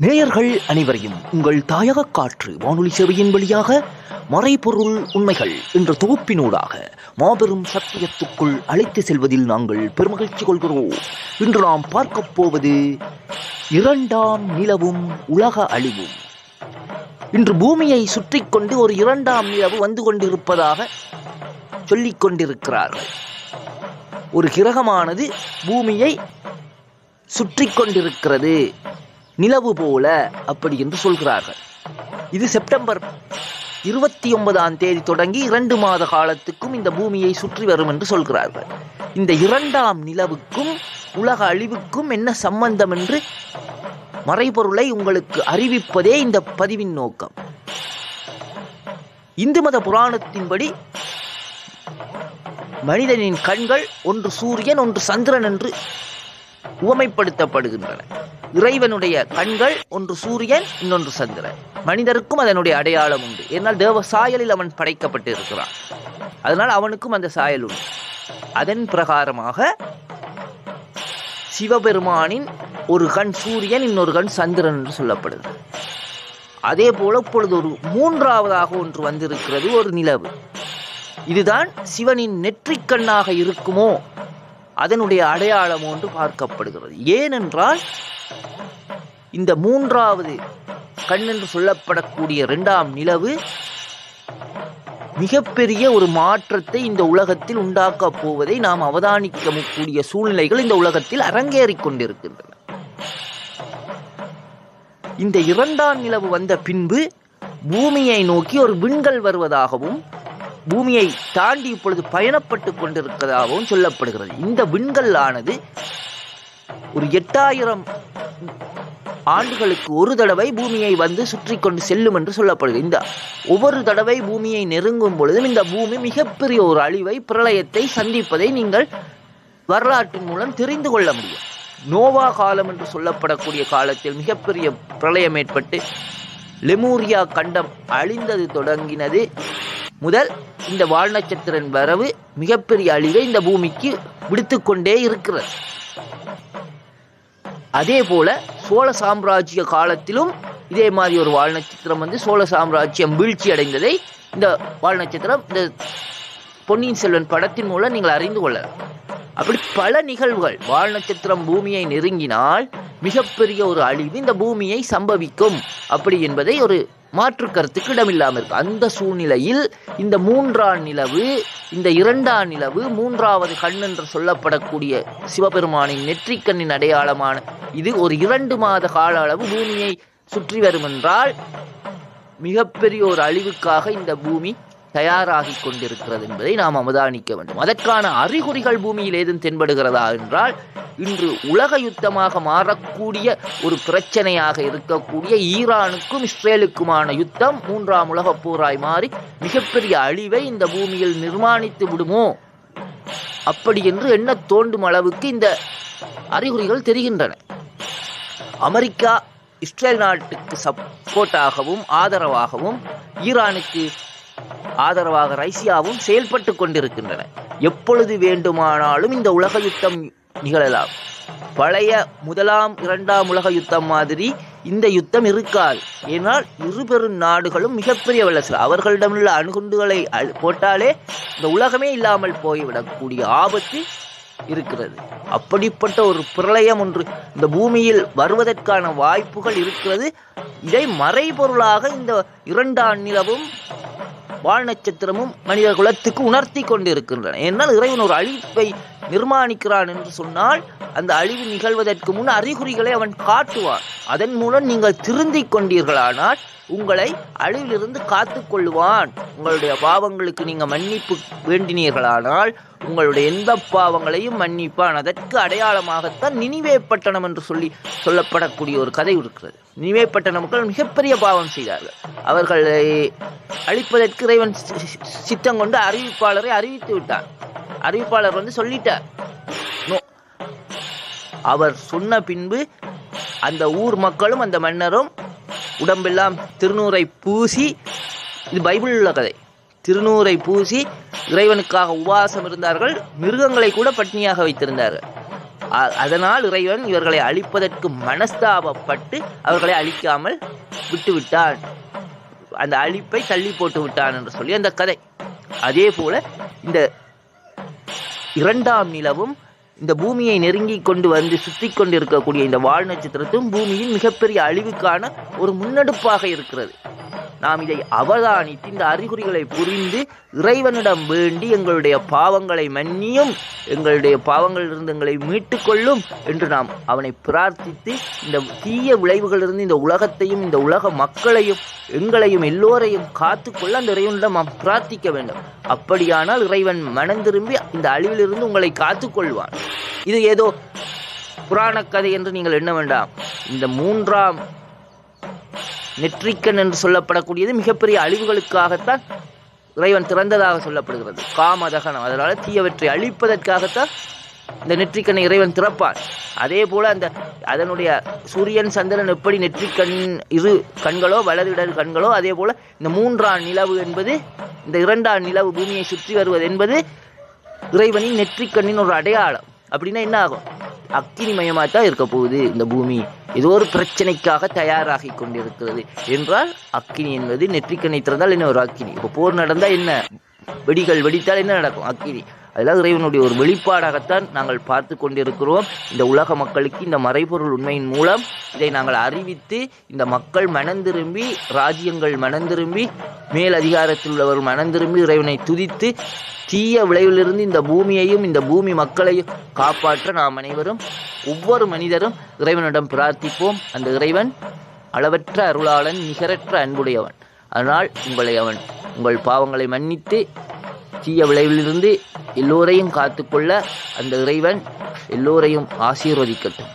நேயர்கள் அனைவரையும் உங்கள் தாயக காற்று வானொலி சேவையின் வழியாக மறைபொருள் உண்மைகள் என்ற தொகுப்பினூடாக மாபெரும் சத்தியத்துக்குள் அழைத்து செல்வதில் நாங்கள் பெருமகிழ்ச்சி கொள்கிறோம். இன்று நாம் பார்க்கப் போவது இரண்டாம் நிலவும் உலக அழிவும். இன்று பூமியை சுற்றி கொண்டு ஒரு இரண்டாம் நிலவு வந்து கொண்டிருப்பதாக சொல்லிக் கொண்டிருக்கிறார்கள். ஒரு கிரகமானது பூமியை சுற்றி கொண்டிருக்கிறது. நிலவு போல அப்படி என்று சொல்கிறார்கள். இது செப்டம்பர் இருபத்தி ஒன்பதாம் தேதி தொடங்கி இரண்டு மாத காலத்துக்கும் இந்த பூமியை சுற்றி வரும் என்று சொல்கிறார்கள். இந்த இரண்டாம் நிலவுக்கும் உலக அழிவுக்கும் என்ன சம்பந்தம் என்று மறைபொருளை உங்களுக்கு அறிவிப்பதே இந்த பதிவின் நோக்கம். இந்து மத புராணத்தின்படி மனிதனின் கண்கள் ஒன்று சூரியன் ஒன்று சந்திரன் என்று உவமைப்படுத்தப்படுகின்றன. இறைவனுடைய கண்கள் ஒன்று சூரியன் இன்னொன்று சந்திரன். மனிதருக்கும் அதனுடைய அடையாளம் உண்டு. ஏனால் தேவ சாயலில் அவன் படைக்கப்பட்டு இருக்கிறான். அதனால் அவனுக்கும் அந்த சாயல் உண்டு. அதன் பிரகாரமாக சிவபெருமானின் ஒரு கண் சூரியன் இன்னொரு கண் சந்திரன் என்று சொல்லப்படுகிறது. அதே போல இப்பொழுது ஒரு மூன்றாவதாக ஒன்று வந்திருக்கிறது ஒரு நிலவு. இதுதான் சிவனின் நெற்றிக்கண்ணாக இருக்குமோ? அதனுடைய அடையாளம் ஒன்று பார்க்கப்படுகிறது. ஏனென்றால் இந்த மூன்றாவது கண் என்று சொல்லப்படக்கூடிய இரண்டாம் நிலவு மிகப்பெரிய ஒரு மாற்றத்தை இந்த உலகத்தில் உண்டாக்கப் போவதை நாம் அவதானிக்க கூடிய சூழ்நிலைகள் இந்த உலகத்தில் அரங்கேறிக் கொண்டிருக்கின்றன. இந்த இரண்டாம் நிலவு வந்த பின்பு பூமியை நோக்கி ஒரு விண்கல் வருவதாகவும் பூமியை தாண்டி இப்பொழுது பயணப்பட்டு கொண்டிருக்கிறதாகவும் சொல்லப்படுகிறது. இந்த விண்கல் ஆனது ஒரு எட்டாயிரம் ஆண்டுகளுக்கு ஒரு தடவை பூமியை வந்து சுற்றி கொண்டு செல்லும் என்று சொல்லப்படுகிறது இந்த ஒவ்வொரு தடவை பூமியை நெருங்கும் பொழுதும் இந்த பூமி மிகப்பெரிய ஒரு அழிவை பிரளயத்தை சந்திப்பதை நீங்கள் வரலாற்றின் மூலம் தெரிந்து கொள்ள முடியும். நோவா காலம் என்று சொல்லப்படக்கூடிய காலத்தில் மிகப்பெரிய பிரளயம் ஏற்பட்டு லெமூரியா கண்டம் அழிந்தது தொடங்கினது. முதல் இந்த வால் நட்சத்திரன் வரவு மிகப்பெரிய அழிவை இந்த பூமிக்கு விடுத்துக்கொண்டே இருக்கிறது. அதே போல சோழ சாம்ராஜ்ய காலத்திலும் இதே மாதிரி ஒரு வால் நட்சத்திரம் வந்து சோழ சாம்ராஜ்யம் வீழ்ச்சி அடைந்ததை இந்த வால் நட்சத்திரம் இந்த பொன்னியின் செல்வன் படத்தின் மூலம் நீங்கள் அறிந்து கொள்ளலாம் அப்படி பல நிகழ்வுகள். வால் நட்சத்திரம் பூமியை நெருங்கினால் மிகப்பெரிய ஒரு அழிவு இந்த பூமியை சம்பவிக்கும். அப்படி என்பதை ஒரு மாற்று கருத்துக்கு இடமில்லாமல் இருக்கு. அந்த சூழ்நிலையில் இந்த மூன்றாம் நிலவு இந்த இரண்டாம் நிலவு மூன்றாவது கண் என்று சொல்லப்படக்கூடிய சிவபெருமானின் நெற்றிக்கண்ணின் அடையாளமான இது ஒரு இரண்டு மாத கால அளவு பூமியை சுற்றி வரும் என்றால் மிகப்பெரிய ஒரு அழிவுக்காக இந்த பூமி தயாராகி கொண்டிருக்கிறது என்பதை நாம் அவதானிக்க வேண்டும். அதற்கான அறிகுறிகள் பூமியில் ஏதும் தென்படுகிறதா என்றால் இன்று உலக யுத்தமாக மாறக்கூடிய ஒரு பிரச்சனையாக இருக்கக்கூடிய ஈரானுக்கும் இஸ்ரேலுக்குமான யுத்தம் மூன்றாம் உலக போராய் மாறி மிகப்பெரிய அழிவை இந்த பூமியில் நிர்மாணித்து விடுமோ? அப்படி என்று என்ன தோண்டும் அளவுக்கு இந்த அறிகுறிகள் தெரிகின்றன. அமெரிக்கா இஸ்ரேல் நாட்டுக்கு சப்போர்ட்டாகவும் ஆதரவாகவும் ஈரானுக்கு ஆதரவாக ரஷ்யாவும் செயல்பட்டு கொண்டிருக்கின்றன. எப்பொழுது வேண்டுமானாலும் இந்த உலக யுத்தம் நிகழலாம். பழைய முதலாம் இரண்டாம் உலக யுத்தம் மாதிரி இந்த யுத்தம் இருக்காது. ஏனால் இரு பெரும் நாடுகளும் மிகப்பெரிய வல்லரசு. அவர்களிடமுள்ள அணுகுண்டுகளை போட்டாலே இந்த உலகமே இல்லாமல் போய்விடக்கூடிய ஆபத்து இருக்கிறது. அப்படிப்பட்ட ஒரு பிரளயம் ஒன்று இந்த பூமியில் வருவதற்கான வாய்ப்புகள் இருக்கிறது. இதை மறைபொருளாக இந்த இரண்டாம் நிலவும் வால் நட்சத்திரமும் மனித குலத்துக்கு உணர்த்தி கொண்டிருக்கின்றன. ஏன்னால் இறைவன் ஒரு அழிப்பை நிர்மாணிக்கிறான் என்று சொன்னால் அந்த அழிவு நிகழ்வதற்கு முன் அறிகுறிகளை அவன் காட்டுவான். அதன் மூலம் நீங்கள் திருந்திக் கொண்டீர்களானால் உங்களை அழிவிலிருந்து காத்து கொள்ளுவான். உங்களுடைய பாவங்களுக்கு நீங்கள் மன்னிப்பு வேண்டினீர்களானால் உங்களுடைய எந்த பாவங்களையும் மன்னிப்பான். அதற்கு அடையாளமாகத்தான் நினைவே பட்டணம் என்று சொல்லி சொல்லப்படக்கூடிய ஒரு கதை இருக்கிறது. நினைவே பட்டண மக்கள் மிகப்பெரிய பாவம் செய்தார்கள். அவர்களை அழிப்பதற்கு இறைவன் சித்தம் கொண்டு அறிவிப்பாளரை அறிவித்து விட்டான். அறிவிப்பாளர் வந்து சொல்லிட்டார். அவர் சொன்ன பின்பு அந்த ஊர் மக்களும் அந்த மன்னரும் உடம்பெல்லாம் திருநூரை பூசி இது பைபிள் உள்ள கதை. திருநூரை பூசி இறைவனுக்காக உபவாசம் இருந்தார்கள் மிருகங்களை கூட பட்னியாக வைத்திருந்தார்கள் அதனால் இறைவன் இவர்களை அழிப்பதற்கு மனஸ்தாபப்பட்டு அவர்களை அழிக்காமல் விட்டுவிட்டான். அந்த அழிப்பை தள்ளி போட்டு விட்டான் என்று சொல்லி அந்த கதை. அதே போல இந்த இரண்டாம் நிலவும் இந்த பூமியை நெருங்கி கொண்டு வந்து சுத்தி கொண்டிருக்கக்கூடிய இந்த வால் நட்சத்திரத்தும் பூமியின் மிகப்பெரிய அழிவுக்கான ஒரு முன்னெடுப்பாக இருக்கிறது. நாம் இதை அவதானித்து இந்த அறிகுறிகளை புரிந்து இறைவனிடம் வேண்டி எங்களுடைய பாவங்களை மன்னியும் எங்களுடைய பாவங்களிலிருந்து எங்களை மீட்டுக்கொள்ளும் என்று நாம் அவனை பிரார்த்தித்து இந்த தீய விளைவுகளிலிருந்து இந்த உலகத்தையும் இந்த உலக மக்களையும் எங்களையும் எல்லோரையும் காத்துக்கொள்ள அந்த இறைவனிடம் நாம் பிரார்த்திக்க வேண்டும். அப்படியானால் இறைவன் மனம் திரும்பி இந்த அழிவிலிருந்து உங்களை காத்துக்கொள்வான். இது ஏதோ புராணக் கதை என்று நீங்கள் எண்ண வேண்டாம். இந்த மூன்றாம் நெற்றிக்கண் என்று சொல்லப்படக்கூடியது மிகப்பெரிய அழிவுகளுக்காகத்தான் இறைவன் திறந்ததாக சொல்லப்படுகிறது. காமதகனம். அதனால் தீயவற்றை அழிப்பதற்காகத்தான் இந்த நெற்றிக்கண்ணை இறைவன் திறப்பான் அதே போல் அந்த அதனுடைய சூரியன் சந்திரன் எப்படி நெற்றிக்கண் இரு கண்களோ வலது கண்களோ அதே போல் இந்த மூன்றாம் நிலவு என்பது இந்த இரண்டாம் நிலவு பூமியை சுற்றி வருவது என்பது இறைவனின் நெற்றிக்கண்ணின் ஒரு அடையாளம். அப்படின்னா என்ன ஆகும்? அக்கினிமயமாக தான் இருக்க போகுது இந்த பூமி. ஏதோ ஒரு பிரச்சனைக்காக தயாராகி கொண்டிருக்கிறது. என்றால் அக்கினி என்பது நெற்றிக்கணை திறந்தால் என்ன ஒரு அக்கினி இப்போ போர் நடந்தால் என்ன? வெடிகள் வெடித்தால் என்ன நடக்கும்? அக்கினி அதெல்லாம் இறைவனுடைய ஒரு வெளிப்பாடாகத்தான் நாங்கள் பார்த்து கொண்டிருக்கிறோம். இந்த உலக மக்களுக்கு இந்த மறைபொருள் உண்மையின் மூலம் இதை நாங்கள் அறிவித்து இந்த மக்கள் மனந்திரும்பி ராஜ்யங்கள் மனந்திரும்பி மேல் அதிகாரத்தில் உள்ளவர் மனந்திரும்பி இறைவனை துதித்து தீய விளைவிலிருந்து இந்த பூமியையும் இந்த பூமி மக்களையும் காப்பாற்ற நாம் அனைவரும் ஒவ்வொரு மனிதரும் இறைவனிடம் பிரார்த்திப்போம். அந்த இறைவன் அளவற்ற அருளாளன் நிகரற்ற அன்புடையவன். அதனால் உங்களை அவன் உங்கள் பாவங்களை மன்னித்து தீய விளைவிலிருந்து எல்லோரையும் காத்துக்கொள்ள அந்த இறைவன் எல்லோரையும் ஆசீர்வதிக்கட்டும்.